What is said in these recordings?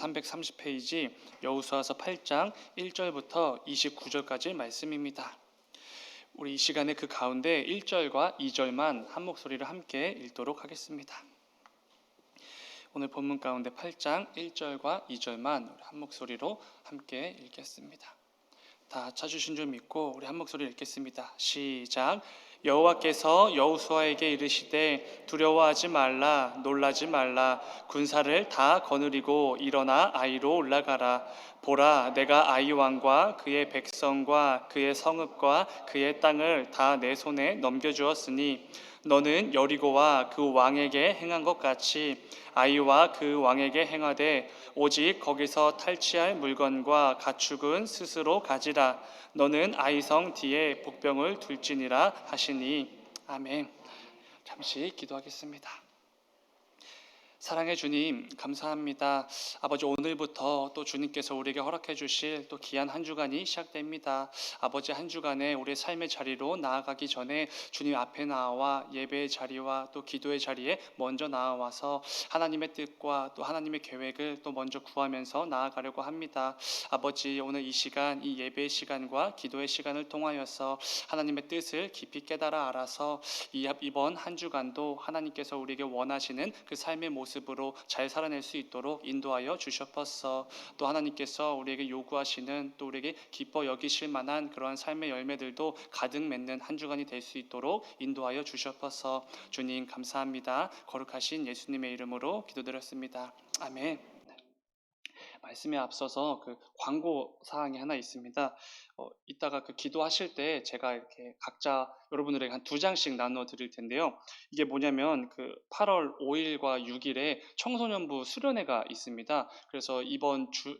330페이지 여우수아서 8장 1절부터 29절까지 말씀입니다. 우리 이 시간에 그 가운데 1절과 2절만 한 목소리로 함께 읽도록 하겠습니다. 오늘 본문 가운데 8장 1절과 2절만 우리 한 목소리로 함께 읽겠습니다. 다 찾으신 줄 믿고 우리 한 목소리 읽겠습니다. 시작. 여호와께서 여호수아에게 이르시되 두려워하지 말라 놀라지 말라. 군사를 다 거느리고 일어나 아이로 올라가라. 보라 내가 아이 왕과 그의 백성과 그의 성읍과 그의 땅을 다 내 손에 넘겨 주었으니 너는 여리고와 그 왕에게 행한 것 같이 아이와 그 왕에게 행하되 오직 거기서 탈취할 물건과 가축은 스스로 가지라 너는 아이성 뒤에 복병을 둘지니라 하시니 아멘. 잠시 기도하겠습니다. 사랑해 주님 감사합니다. 아버지 오늘부터 또 주님께서 우리에게 허락해 주실 또 귀한 한 주간이 시작됩니다. 아버지 한 주간에 우리의 삶의 자리로 나아가기 전에 주님 앞에 나와 예배의 자리와 또 기도의 자리에 먼저 나와서 하나님의 뜻과 또 하나님의 계획을 또 먼저 구하면서 나아가려고 합니다. 아버지 오늘 이 시간 이 예배의 시간과 기도의 시간을 통하여서 하나님의 뜻을 깊이 깨달아 알아서 이 이번 한 주간도 하나님께서 우리에게 원하시는 그 삶의 모습 모습으로 잘 살아낼 수 있도록 인도하여 주셨었어. 또 하나님께서 우리에게 요구하시는 또 우리에게 기뻐 여기실 만한 그러한 삶의 열매들도 가득 맺는 한 주간이 될 수 있도록 인도하여 주셨어서 주님 감사합니다. 거룩하신 예수님의 이름으로 기도드렸습니다. 아멘. 말씀에 앞서서 그 광고 사항이 하나 있습니다. 어, 이따가 그 기도하실 때 제가 이렇게 각자 여러분들에게 한 두 장씩 나눠 드릴 텐데요. 이게 뭐냐면 그 8월 5일과 6일에 청소년부 수련회가 있습니다. 그래서 이번 주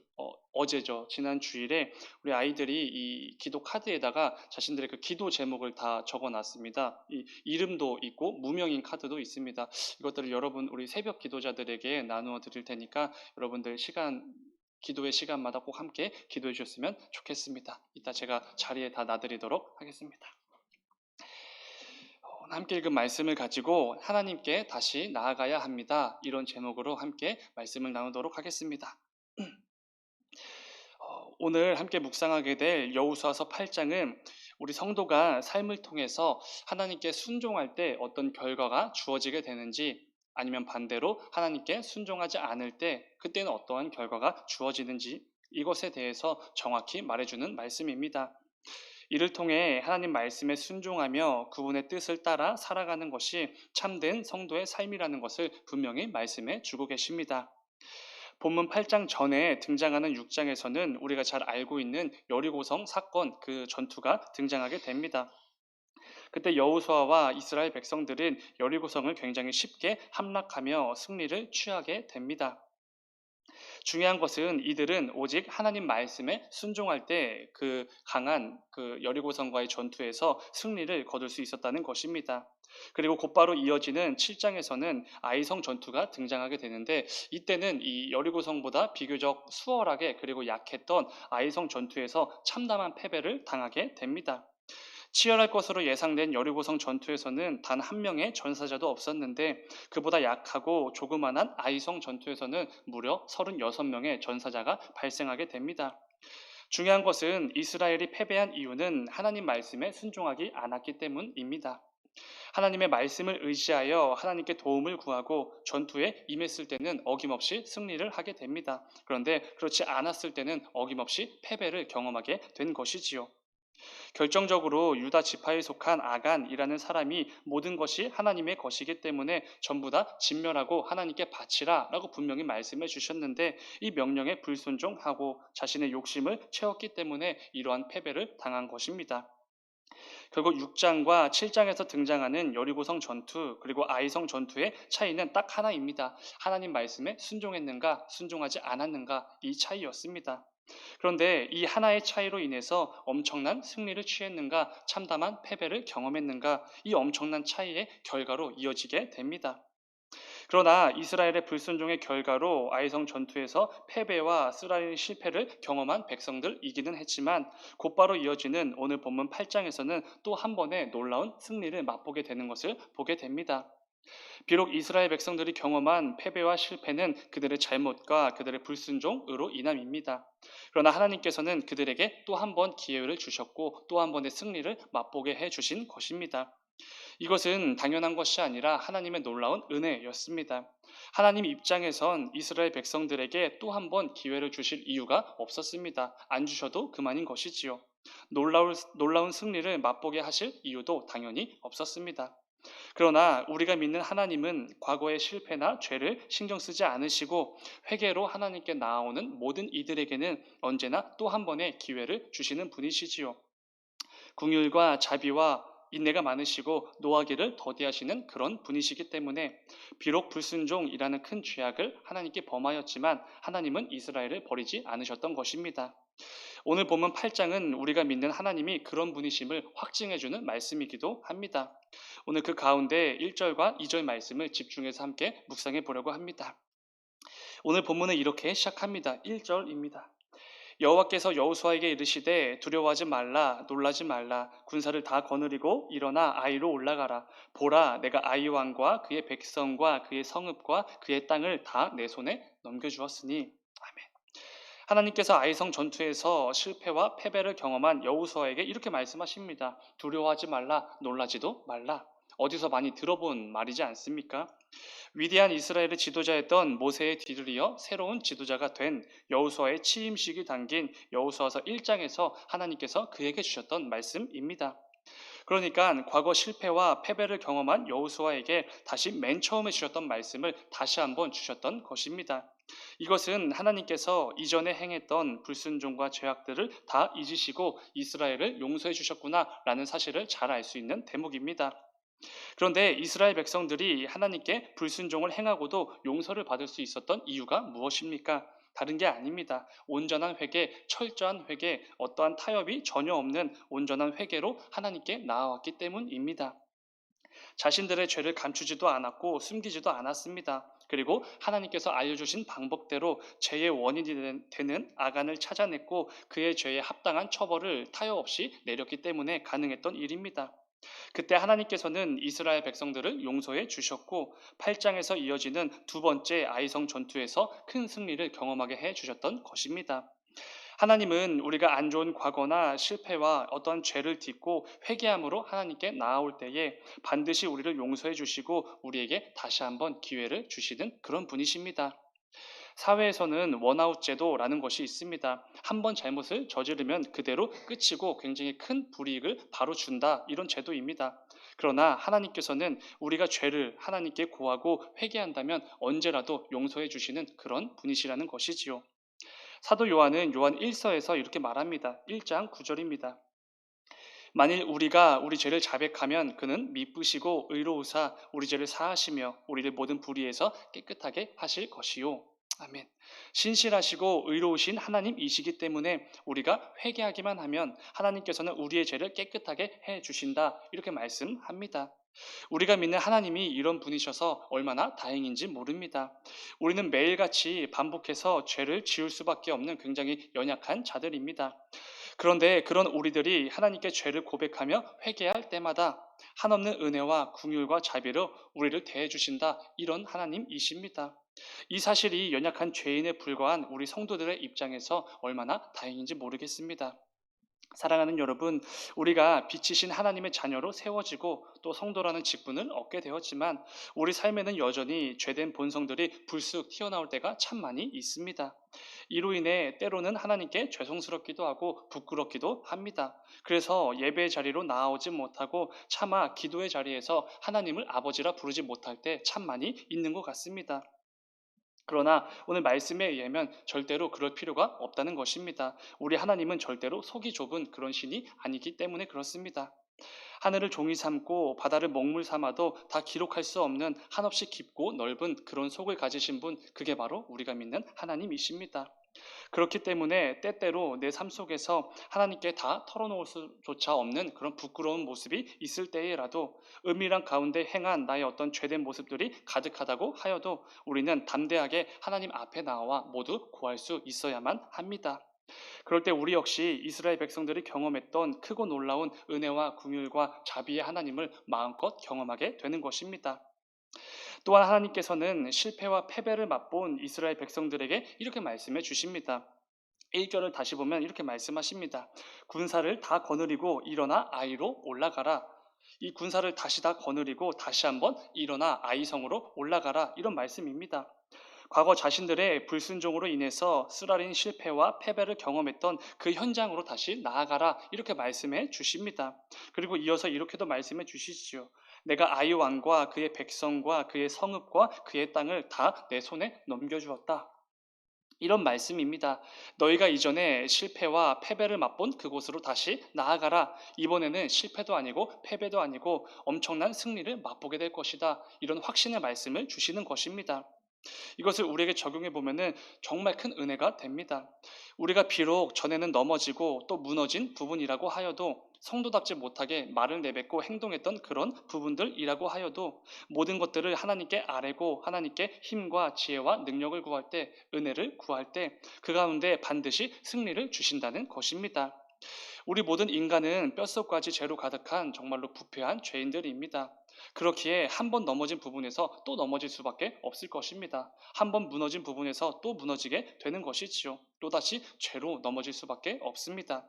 어, 제죠 지난 주일에 우리 아이들이 이 기도 카드에다가 자신들의 그 기도 제목을 다 적어 놨습니다. 이 이름도 있고 무명인 카드도 있습니다. 이것들을 여러분 우리 새벽 기도자들에게 나누어 드릴 테니까 여러분들 시간 기도의 시간마다 꼭 함께 기도해 주셨으면 좋겠습니다. 이따 제가 자리에 다 놔드리도록 하겠습니다. 어, 함께 읽은 말씀을 가지고 하나님께 다시 나아가야 합니다. 이런 제목으로 함께 말씀을 나누도록 하겠습니다. 어, 오늘 함께 묵상하게 될 여우수아서 8장은 우리 성도가 삶을 통해서 하나님께 순종할 때 어떤 결과가 주어지게 되는지 아니면 반대로 하나님께 순종하지 않을 때 그때는 어떠한 결과가 주어지는지 이것에 대해서 정확히 말해주는 말씀입니다. 이를 통해 하나님 말씀에 순종하며 그분의 뜻을 따라 살아가는 것이 참된 성도의 삶이라는 것을 분명히 말씀해 주고 계십니다. 본문 8장 전에 등장하는 6장에서는 우리가 잘 알고 있는 여리고성 사건 그 전투가 등장하게 됩니다. 그때 여호수아와 이스라엘 백성들은 여리고성을 굉장히 쉽게 함락하며 승리를 취하게 됩니다. 중요한 것은 이들은 오직 하나님 말씀에 순종할 때 그 강한 그 여리고성과의 전투에서 승리를 거둘 수 있었다는 것입니다. 그리고 곧바로 이어지는 7장에서는 아이성 전투가 등장하게 되는데 이때는 이 여리고성보다 비교적 수월하게 그리고 약했던 아이성 전투에서 참담한 패배를 당하게 됩니다. 치열할 것으로 예상된 여리고성 전투에서는 단 한 명의 전사자도 없었는데 그보다 약하고 조그만한 아이성 전투에서는 무려 36명의 전사자가 발생하게 됩니다. 중요한 것은 이스라엘이 패배한 이유는 하나님 말씀에 순종하지 않았기 때문입니다. 하나님의 말씀을 의지하여 하나님께 도움을 구하고 전투에 임했을 때는 어김없이 승리를 하게 됩니다. 그런데 그렇지 않았을 때는 어김없이 패배를 경험하게 된 것이지요. 결정적으로 유다 지파에 속한 아간이라는 사람이 모든 것이 하나님의 것이기 때문에 전부 다 진멸하고 하나님께 바치라라고 분명히 말씀해 주셨는데 이 명령에 불순종하고 자신의 욕심을 채웠기 때문에 이러한 패배를 당한 것입니다. 결국 6장과 7장에서 등장하는 여리고성 전투 그리고 아이성 전투의 차이는 딱 하나입니다. 하나님 말씀에 순종했는가 순종하지 않았는가 이 차이였습니다. 그런데 이 하나의 차이로 인해서 엄청난 승리를 취했는가, 참담한 패배를 경험했는가, 이 엄청난 차이의 결과로 이어지게 됩니다. 그러나 이스라엘의 불순종의 결과로 아이성 전투에서 패배와 쓰라린 실패를 경험한 백성들 이기는 했지만 곧바로 이어지는 오늘 본문 8장에서는 또 한 번의 놀라운 승리를 맛보게 되는 것을 보게 됩니다. 비록 이스라엘 백성들이 경험한 패배와 실패는 그들의 잘못과 그들의 불순종으로 인함입니다. 그러나 하나님께서는 그들에게 또 한 번 기회를 주셨고 또 한 번의 승리를 맛보게 해 주신 것입니다. 이것은 당연한 것이 아니라 하나님의 놀라운 은혜였습니다. 하나님 입장에선 이스라엘 백성들에게 또 한 번 기회를 주실 이유가 없었습니다. 안 주셔도 그만인 것이지요. 놀라운, 놀라운 승리를 맛보게 하실 이유도 당연히 없었습니다. 그러나 우리가 믿는 하나님은 과거의 실패나 죄를 신경 쓰지 않으시고 회개로 하나님께 나아오는 모든 이들에게는 언제나 또 한 번의 기회를 주시는 분이시지요. 궁율과 자비와 인내가 많으시고 노하기를 더디하시는 그런 분이시기 때문에 비록 불순종이라는 큰 죄악을 하나님께 범하였지만 하나님은 이스라엘을 버리지 않으셨던 것입니다. 오늘 본문 8장은 우리가 믿는 하나님이 그런 분이심을 확증해주는 말씀이기도 합니다. 오늘 그 가운데 1절과 2절 말씀을 집중해서 함께 묵상해 보려고 합니다. 오늘 본문은 이렇게 시작합니다. 1절입니다. 여호와께서 여호수아에게 이르시되 두려워하지 말라 놀라지 말라 군사를 다 거느리고 일어나 아이로 올라가라 보라 내가 아이 왕과 그의 백성과 그의 성읍과 그의 땅을 다 내 손에 넘겨 주었으니 아멘. 하나님께서 아이성 전투에서 실패와 패배를 경험한 여호수아에게 이렇게 말씀하십니다. 두려워하지 말라 놀라지도 말라. 어디서 많이 들어본 말이지 않습니까? 위대한 이스라엘의 지도자였던 모세의 뒤를 이어 새로운 지도자가 된 여호수아의 취임식이 담긴 여호수아서 1장에서 하나님께서 그에게 주셨던 말씀입니다. 그러니까 과거 실패와 패배를 경험한 여호수아에게 다시 맨 처음에 주셨던 말씀을 다시 한번 주셨던 것입니다. 이것은 하나님께서 이전에 행했던 불순종과 죄악들을 다 잊으시고 이스라엘을 용서해 주셨구나라는 사실을 잘 알 수 있는 대목입니다. 그런데 이스라엘 백성들이 하나님께 불순종을 행하고도 용서를 받을 수 있었던 이유가 무엇입니까? 다른 게 아닙니다. 온전한 회개, 철저한 회개, 어떠한 타협이 전혀 없는 온전한 회개로 하나님께 나아왔기 때문입니다. 자신들의 죄를 감추지도 않았고 숨기지도 않았습니다. 그리고 하나님께서 알려주신 방법대로 죄의 원인이 되는 아간을 찾아냈고 그의 죄에 합당한 처벌을 타협 없이 내렸기 때문에 가능했던 일입니다. 그때 하나님께서는 이스라엘 백성들을 용서해 주셨고 8장에서 이어지는 두 번째 아이성 전투에서 큰 승리를 경험하게 해 주셨던 것입니다. 하나님은 우리가 안 좋은 과거나 실패와 어떤 죄를 딛고 회개함으로 하나님께 나아올 때에 반드시 우리를 용서해 주시고 우리에게 다시 한번 기회를 주시는 그런 분이십니다. 사회에서는 원아웃 제도라는 것이 있습니다. 한 번 잘못을 저지르면 그대로 끝이고 굉장히 큰 불이익을 바로 준다. 이런 제도입니다. 그러나 하나님께서는 우리가 죄를 하나님께 고하고 회개한다면 언제라도 용서해 주시는 그런 분이시라는 것이지요. 사도 요한은 요한 1서에서 이렇게 말합니다. 1장 9절입니다. 만일 우리가 우리 죄를 자백하면 그는 미쁘시고 의로우사 우리 죄를 사하시며 우리를 모든 불의에서 깨끗하게 하실 것이요. 아멘. 신실하시고 의로우신 하나님이시기 때문에 우리가 회개하기만 하면 하나님께서는 우리의 죄를 깨끗하게 해 주신다. 이렇게 말씀합니다. 우리가 믿는 하나님이 이런 분이셔서 얼마나 다행인지 모릅니다. 우리는 매일같이 반복해서 죄를 지을 수밖에 없는 굉장히 연약한 자들입니다. 그런데 그런 우리들이 하나님께 죄를 고백하며 회개할 때마다 한없는 은혜와 궁율과 자비로 우리를 대해 주신다. 이런 하나님이십니다. 이 사실이 연약한 죄인에 불과한 우리 성도들의 입장에서 얼마나 다행인지 모르겠습니다. 사랑하는 여러분, 우리가 빛이신 하나님의 자녀로 세워지고 또 성도라는 직분을 얻게 되었지만 우리 삶에는 여전히 죄된 본성들이 불쑥 튀어나올 때가 참 많이 있습니다. 이로 인해 때로는 하나님께 죄송스럽기도 하고 부끄럽기도 합니다. 그래서 예배의 자리로 나아오지 못하고 차마 기도의 자리에서 하나님을 아버지라 부르지 못할 때 참 많이 있는 것 같습니다. 그러나 오늘 말씀에 의하면 절대로 그럴 필요가 없다는 것입니다. 우리 하나님은 절대로 속이 좁은 그런 신이 아니기 때문에 그렇습니다. 하늘을 종이 삼고 바다를 먹물 삼아도 다 기록할 수 없는 한없이 깊고 넓은 그런 속을 가지신 분, 그게 바로 우리가 믿는 하나님이십니다. 그렇기 때문에 때때로 내 삶 속에서 하나님께 다 털어놓을 수조차 없는 그런 부끄러운 모습이 있을 때에라도 은밀한 가운데 행한 나의 어떤 죄된 모습들이 가득하다고 하여도 우리는 담대하게 하나님 앞에 나와 모두 구할 수 있어야만 합니다. 그럴 때 우리 역시 이스라엘 백성들이 경험했던 크고 놀라운 은혜와 궁율과 자비의 하나님을 마음껏 경험하게 되는 것입니다. 또한 하나님께서는 실패와 패배를 맛본 이스라엘 백성들에게 이렇게 말씀해 주십니다. 1절을 다시 보면 이렇게 말씀하십니다. 군사를 다 거느리고 일어나 아이로 올라가라. 이 군사를 다시 다 거느리고 다시 한번 일어나 아이성으로 올라가라. 이런 말씀입니다. 과거 자신들의 불순종으로 인해서 쓰라린 실패와 패배를 경험했던 그 현장으로 다시 나아가라. 이렇게 말씀해 주십니다. 그리고 이어서 이렇게도 말씀해 주시지요. 내가 아이 왕과 그의 백성과 그의 성읍과 그의 땅을 다 내 손에 넘겨주었다. 이런 말씀입니다. 너희가 이전에 실패와 패배를 맛본 그곳으로 다시 나아가라. 이번에는 실패도 아니고 패배도 아니고 엄청난 승리를 맛보게 될 것이다. 이런 확신의 말씀을 주시는 것입니다. 이것을 우리에게 적용해 보면은 정말 큰 은혜가 됩니다. 우리가 비록 전에는 넘어지고 또 무너진 부분이라고 하여도 성도답지 못하게 말을 내뱉고 행동했던 그런 부분들이라고 하여도 모든 것들을 하나님께 아뢰고 하나님께 힘과 지혜와 능력을 구할 때 은혜를 구할 때 그 가운데 반드시 승리를 주신다는 것입니다. 우리 모든 인간은 뼛속까지 죄로 가득한 정말로 부패한 죄인들입니다. 그렇기에 한 번 넘어진 부분에서 또 넘어질 수밖에 없을 것입니다. 한 번 무너진 부분에서 또 무너지게 되는 것이지요. 또다시 죄로 넘어질 수밖에 없습니다.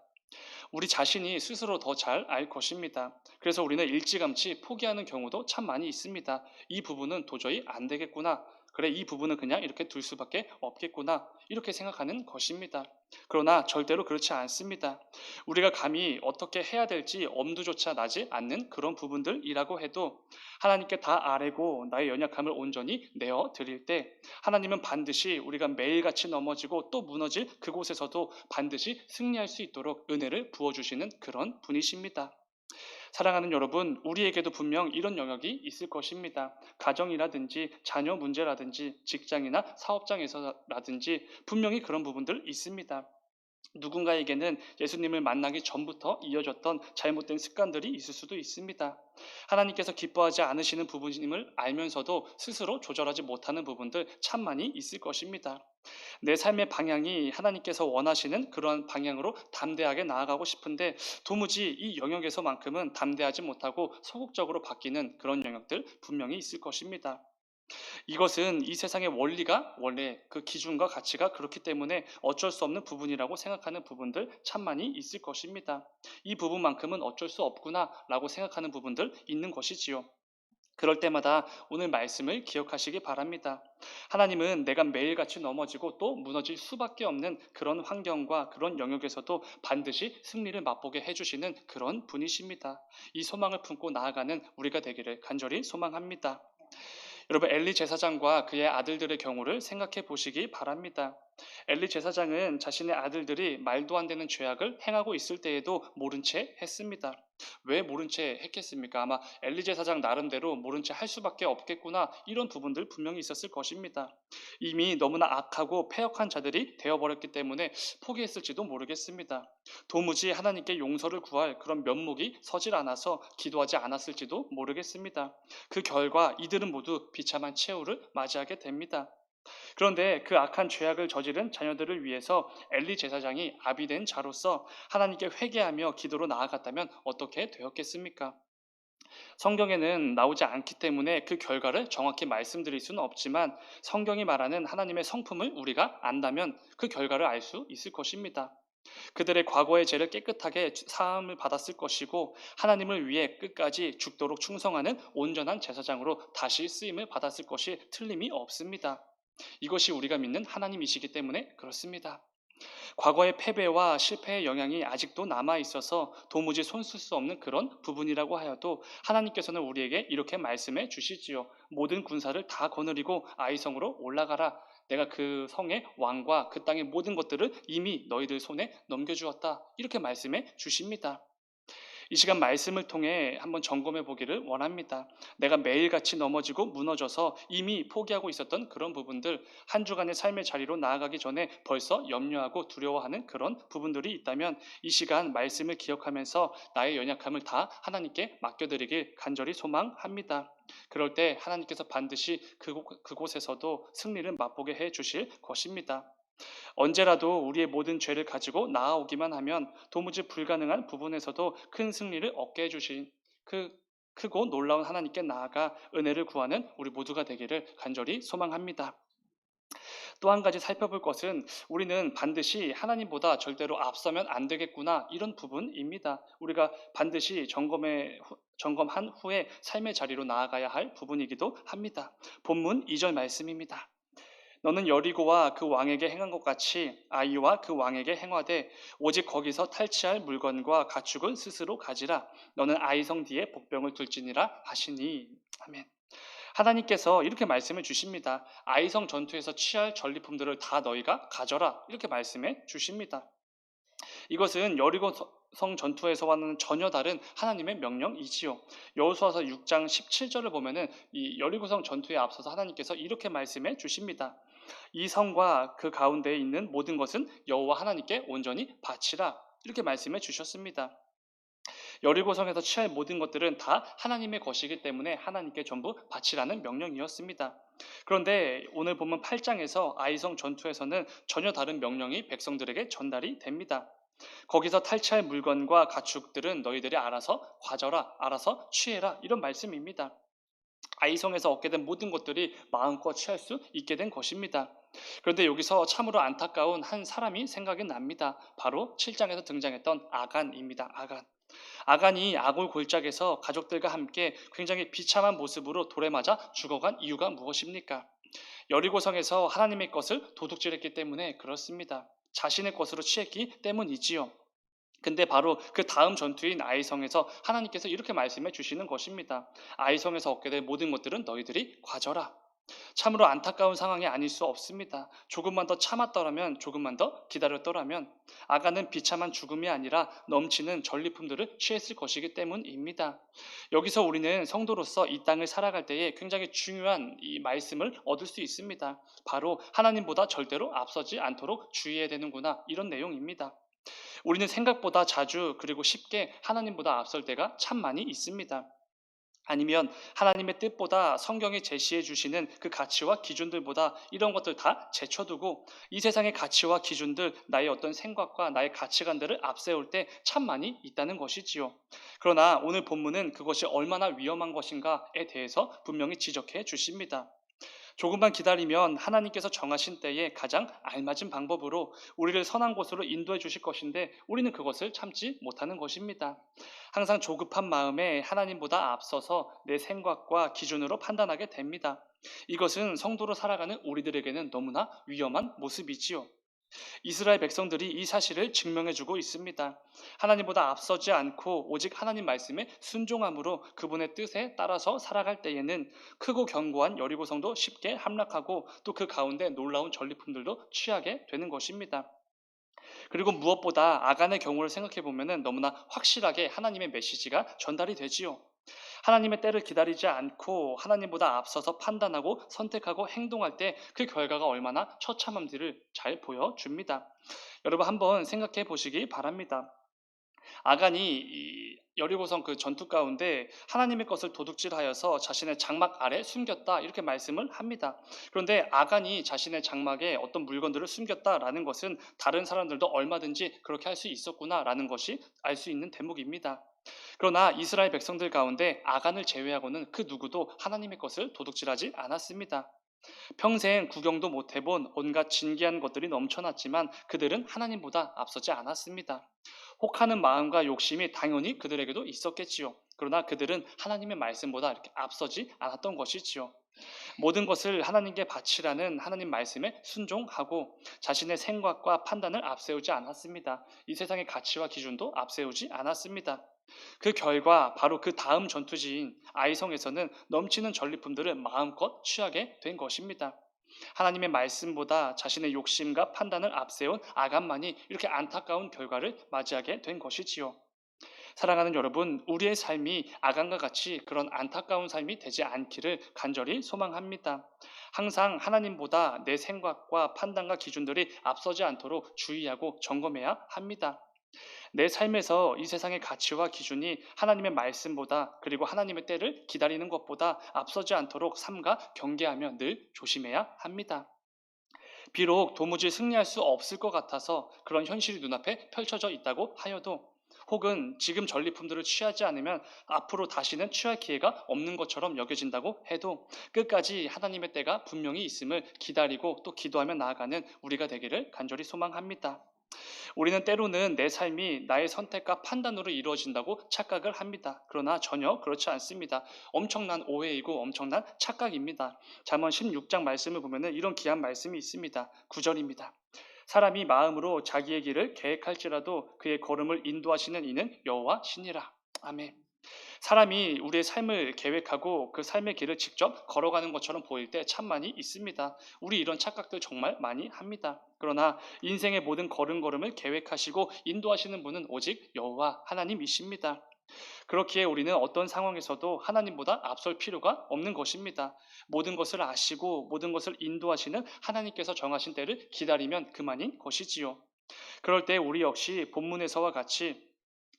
우리 자신이 스스로 더 잘 알 것입니다. 그래서 우리는 일찌감치 포기하는 경우도 참 많이 있습니다. 이 부분은 도저히 안 되겠구나. 그래, 이 부분은 그냥 이렇게 둘 수밖에 없겠구나. 이렇게 생각하는 것입니다. 그러나 절대로 그렇지 않습니다. 우리가 감히 어떻게 해야 될지 엄두조차 나지 않는 그런 부분들이라고 해도 하나님께 다 아뢰고 나의 연약함을 온전히 내어 드릴 때 하나님은 반드시 우리가 매일같이 넘어지고 또 무너질 그곳에서도 반드시 승리할 수 있도록 은혜를 부어주시는 그런 분이십니다. 사랑하는 여러분, 우리에게도 분명 이런 영역이 있을 것입니다. 가정이라든지 자녀 문제라든지 직장이나 사업장에서라든지 분명히 그런 부분들 있습니다. 누군가에게는 예수님을 만나기 전부터 이어졌던 잘못된 습관들이 있을 수도 있습니다. 하나님께서 기뻐하지 않으시는 부분임을 알면서도 스스로 조절하지 못하는 부분들 참 많이 있을 것입니다. 내 삶의 방향이 하나님께서 원하시는 그러한 방향으로 담대하게 나아가고 싶은데 도무지 이 영역에서만큼은 담대하지 못하고 소극적으로 바뀌는 그런 영역들 분명히 있을 것입니다. 이것은 이 세상의 원리가 원래 그 기준과 가치가 그렇기 때문에 어쩔 수 없는 부분이라고 생각하는 부분들 참 많이 있을 것입니다. 이 부분만큼은 어쩔 수 없구나라고 생각하는 부분들 있는 것이지요. 그럴 때마다 오늘 말씀을 기억하시기 바랍니다. 하나님은 내가 매일같이 넘어지고 또 무너질 수밖에 없는 그런 환경과 그런 영역에서도 반드시 승리를 맛보게 해주시는 그런 분이십니다. 이 소망을 품고 나아가는 우리가 되기를 간절히 소망합니다. 여러분 엘리 제사장과 그의 아들들의 경우를 생각해 보시기 바랍니다. 엘리 제사장은 자신의 아들들이 말도 안 되는 죄악을 행하고 있을 때에도 모른 채 했습니다. 왜 모른 채 했겠습니까? 아마 엘리 제사장 나름대로 모른 채 할 수밖에 없겠구나 이런 부분들 분명히 있었을 것입니다. 이미 너무나 악하고 폐역한 자들이 되어버렸기 때문에 포기했을지도 모르겠습니다. 도무지 하나님께 용서를 구할 그런 면목이 서질 않아서 기도하지 않았을지도 모르겠습니다. 그 결과 이들은 모두 비참한 최후를 맞이하게 됩니다. 그런데 그 악한 죄악을 저지른 자녀들을 위해서 엘리 제사장이 아비된 자로서 하나님께 회개하며 기도로 나아갔다면 어떻게 되었겠습니까? 성경에는 나오지 않기 때문에 그 결과를 정확히 말씀드릴 수는 없지만 성경이 말하는 하나님의 성품을 우리가 안다면 그 결과를 알 수 있을 것입니다. 그들의 과거의 죄를 깨끗하게 사함을 받았을 것이고 하나님을 위해 끝까지 죽도록 충성하는 온전한 제사장으로 다시 쓰임을 받았을 것이 틀림이 없습니다. 이것이 우리가 믿는 하나님이시기 때문에 그렇습니다. 과거의 패배와 실패의 영향이 아직도 남아 있어서 도무지 손쓸 수 없는 그런 부분이라고 하여도 하나님께서는 우리에게 이렇게 말씀해 주시지요. 모든 군사를 다 거느리고 아이성으로 올라가라. 내가 그 성의 왕과 그 땅의 모든 것들을 이미 너희들 손에 넘겨주었다. 이렇게 말씀해 주십니다. 이 시간 말씀을 통해 한번 점검해 보기를 원합니다. 내가 매일같이 넘어지고 무너져서 이미 포기하고 있었던 그런 부분들, 한 주간의 삶의 자리로 나아가기 전에 벌써 염려하고 두려워하는 그런 부분들이 있다면 이 시간 말씀을 기억하면서 나의 연약함을 다 하나님께 맡겨드리길 간절히 소망합니다. 그럴 때 하나님께서 반드시 그곳, 그곳에서도 승리를 맛보게 해 주실 것입니다. 언제라도 우리의 모든 죄를 가지고 나아오기만 하면 도무지 불가능한 부분에서도 큰 승리를 얻게 해주신 그 크고 놀라운 하나님께 나아가 은혜를 구하는 우리 모두가 되기를 간절히 소망합니다. 또 한 가지 살펴볼 것은 우리는 반드시 하나님보다 절대로 앞서면 안 되겠구나 이런 부분입니다. 우리가 반드시 점검에 후- 점검한 후에 삶의 자리로 나아가야 할 부분이기도 합니다. 본문 2절 말씀입니다. 너는 여리고와 그 왕에게 행한 것 같이 아이와 그 왕에게 행하되 오직 거기서 탈취할 물건과 가축은 스스로 가지라 너는 아이성 뒤에 복병을 둘지니라 하시니 아멘. 하나님께서 이렇게 말씀해 주십니다. 아이성 전투에서 취할 전리품들을 다 너희가 가져라 이렇게 말씀해 주십니다. 이것은 여리고 성 전투에서와는 전혀 다른 하나님의 명령이지요. 여호수아서 6장 17절을 보면은 이 여리고성 전투에 앞서서 하나님께서 이렇게 말씀해 주십니다. 이 성과 그 가운데에 있는 모든 것은 여호와 하나님께 온전히 바치라 이렇게 말씀해 주셨습니다. 여리고성에서 취할 모든 것들은 다 하나님의 것이기 때문에 하나님께 전부 바치라는 명령이었습니다. 그런데 오늘 보면 8장에서 아이성 전투에서는 전혀 다른 명령이 백성들에게 전달이 됩니다. 거기서 탈취할 물건과 가축들은 너희들이 알아서 가져라, 알아서 취해라 이런 말씀입니다. 아이성에서 얻게 된 모든 것들이 마음껏 취할 수 있게 된 것입니다. 그런데 여기서 참으로 안타까운 한 사람이 생각이 납니다. 바로 7장에서 등장했던 아간입니다. 아간. 아간이 아골 골짜기에서 가족들과 함께 굉장히 비참한 모습으로 돌에 맞아 죽어간 이유가 무엇입니까? 여리고성에서 하나님의 것을 도둑질했기 때문에 그렇습니다. 자신의 것으로 취했기 때문이지요. 근데 바로 그 다음 전투인 아이성에서 하나님께서 이렇게 말씀해 주시는 것입니다. 아이성에서 얻게 될 모든 것들은 너희들이 가져라. 참으로 안타까운 상황이 아닐 수 없습니다. 조금만 더 참았더라면, 조금만 더 기다렸더라면, 아가는 비참한 죽음이 아니라 넘치는 전리품들을 취했을 것이기 때문입니다. 여기서 우리는 성도로서 이 땅을 살아갈 때에 굉장히 중요한 이 말씀을 얻을 수 있습니다. 바로 하나님보다 절대로 앞서지 않도록 주의해야 되는구나. 이런 내용입니다. 우리는 생각보다 자주 그리고 쉽게 하나님보다 앞설 때가 참 많이 있습니다. 아니면 하나님의 뜻보다 성경이 제시해 주시는 그 가치와 기준들보다 이런 것들 다 제쳐두고 이 세상의 가치와 기준들, 나의 어떤 생각과 나의 가치관들을 앞세울 때 참 많이 있다는 것이지요. 그러나 오늘 본문은 그것이 얼마나 위험한 것인가에 대해서 분명히 지적해 주십니다. 조금만 기다리면 하나님께서 정하신 때에 가장 알맞은 방법으로 우리를 선한 곳으로 인도해 주실 것인데 우리는 그것을 참지 못하는 것입니다. 항상 조급한 마음에 하나님보다 앞서서 내 생각과 기준으로 판단하게 됩니다. 이것은 성도로 살아가는 우리들에게는 너무나 위험한 모습이지요. 이스라엘 백성들이 이 사실을 증명해 주고 있습니다. 하나님보다 앞서지 않고 오직 하나님 말씀에 순종함으로 그분의 뜻에 따라서 살아갈 때에는 크고 견고한 여리고성도 쉽게 함락하고 또 그 가운데 놀라운 전리품들도 취하게 되는 것입니다. 그리고 무엇보다 아간의 경우를 생각해 보면은 너무나 확실하게 하나님의 메시지가 전달이 되지요. 하나님의 때를 기다리지 않고 하나님보다 앞서서 판단하고 선택하고 행동할 때 그 결과가 얼마나 처참한지를 잘 보여줍니다. 여러분 한번 생각해 보시기 바랍니다. 아간이 이 여리고성 그 전투 가운데 하나님의 것을 도둑질하여서 자신의 장막 아래 숨겼다 이렇게 말씀을 합니다. 그런데 아간이 자신의 장막에 어떤 물건들을 숨겼다라는 것은 다른 사람들도 얼마든지 그렇게 할 수 있었구나라는 것이 알 수 있는 대목입니다. 그러나 이스라엘 백성들 가운데 아간을 제외하고는 그 누구도 하나님의 것을 도둑질하지 않았습니다. 평생 구경도 못 해본 온갖 진기한 것들이 넘쳐났지만 그들은 하나님보다 앞서지 않았습니다. 혹하는 마음과 욕심이 당연히 그들에게도 있었겠지요. 그러나 그들은 하나님의 말씀보다 이렇게 앞서지 않았던 것이지요. 모든 것을 하나님께 바치라는 하나님 말씀에 순종하고 자신의 생각과 판단을 앞세우지 않았습니다. 이 세상의 가치와 기준도 앞세우지 않았습니다. 그 결과 바로 그 다음 전투지인 아이성에서는 넘치는 전리품들을 마음껏 취하게 된 것입니다. 하나님의 말씀보다 자신의 욕심과 판단을 앞세운 아간만이 이렇게 안타까운 결과를 맞이하게 된 것이지요. 사랑하는 여러분, 우리의 삶이 아간과 같이 그런 안타까운 삶이 되지 않기를 간절히 소망합니다. 항상 하나님보다 내 생각과 판단과 기준들이 앞서지 않도록 주의하고 점검해야 합니다. 내 삶에서 이 세상의 가치와 기준이 하나님의 말씀보다 그리고 하나님의 때를 기다리는 것보다 앞서지 않도록 삼가 경계하며 늘 조심해야 합니다. 비록 도무지 승리할 수 없을 것 같아서 그런 현실이 눈앞에 펼쳐져 있다고 하여도 혹은 지금 전리품들을 취하지 않으면 앞으로 다시는 취할 기회가 없는 것처럼 여겨진다고 해도 끝까지 하나님의 때가 분명히 있음을 기다리고 또 기도하며 나아가는 우리가 되기를 간절히 소망합니다. 우리는 때로는 내 삶이 나의 선택과 판단으로 이루어진다고 착각을 합니다. 그러나 전혀 그렇지 않습니다. 엄청난 오해이고 엄청난 착각입니다. 잠언 16장 말씀을 보면 이런 귀한 말씀이 있습니다. 9절입니다. 사람이 마음으로 자기의 길을 계획할지라도 그의 걸음을 인도하시는 이는 여호와 신이라. 아멘. 사람이 우리의 삶을 계획하고 그 삶의 길을 직접 걸어가는 것처럼 보일 때 참 많이 있습니다. 우리 이런 착각들 정말 많이 합니다. 그러나 인생의 모든 걸음걸음을 계획하시고 인도하시는 분은 오직 여호와 하나님이십니다. 그렇기에 우리는 어떤 상황에서도 하나님보다 앞설 필요가 없는 것입니다. 모든 것을 아시고 모든 것을 인도하시는 하나님께서 정하신 때를 기다리면 그만인 것이지요. 그럴 때 우리 역시 본문에서와 같이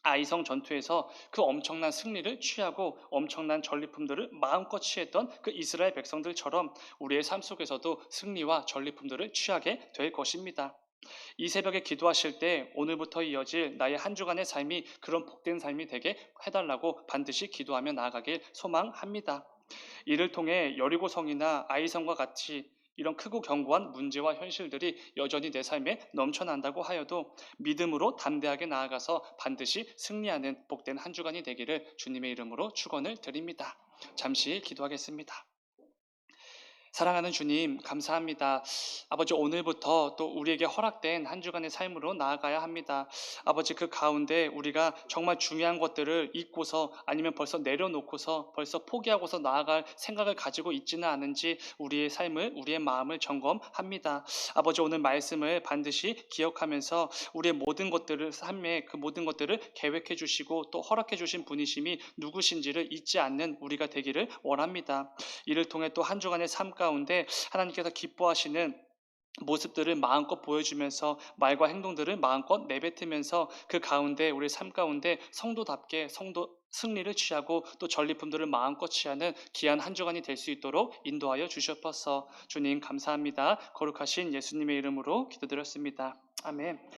아이성 전투에서 그 엄청난 승리를 취하고 엄청난 전리품들을 마음껏 취했던 그 이스라엘 백성들처럼 우리의 삶 속에서도 승리와 전리품들을 취하게 될 것입니다. 이 새벽에 기도하실 때 오늘부터 이어질 나의 한 주간의 삶이 그런 복된 삶이 되게 해달라고 반드시 기도하며 나아가길 소망합니다. 이를 통해 여리고성이나 아이성과 같이 이런 크고 견고한 문제와 현실들이 여전히 내 삶에 넘쳐난다고 하여도 믿음으로 담대하게 나아가서 반드시 승리하는 복된 한 주간이 되기를 주님의 이름으로 축원을 드립니다. 잠시 기도하겠습니다. 사랑하는 주님, 감사합니다. 아버지, 오늘부터 또 우리에게 허락된 한 주간의 삶으로 나아가야 합니다. 아버지, 그 가운데 우리가 정말 중요한 것들을 잊고서 아니면 벌써 내려놓고서 벌써 포기하고서 나아갈 생각을 가지고 있지는 않은지 우리의 삶을, 우리의 마음을 점검합니다. 아버지, 오늘 말씀을 반드시 기억하면서 우리의 모든 것들을, 삶의 그 모든 것들을 계획해 주시고 또 허락해 주신 분이심이 누구신지를 잊지 않는 우리가 되기를 원합니다. 이를 통해 또 한 주간의 삶 가운데 하나님께서 기뻐하시는 모습들을 마음껏 보여주면서 말과 행동들을 마음껏 내뱉으면서 그 가운데 우리 삶 가운데 성도답게 성도 승리를 취하고 또 전리품들을 마음껏 취하는 귀한 한 주간이 될 수 있도록 인도하여 주셨어서 주님 감사합니다. 거룩하신 예수님의 이름으로 기도드렸습니다. 아멘.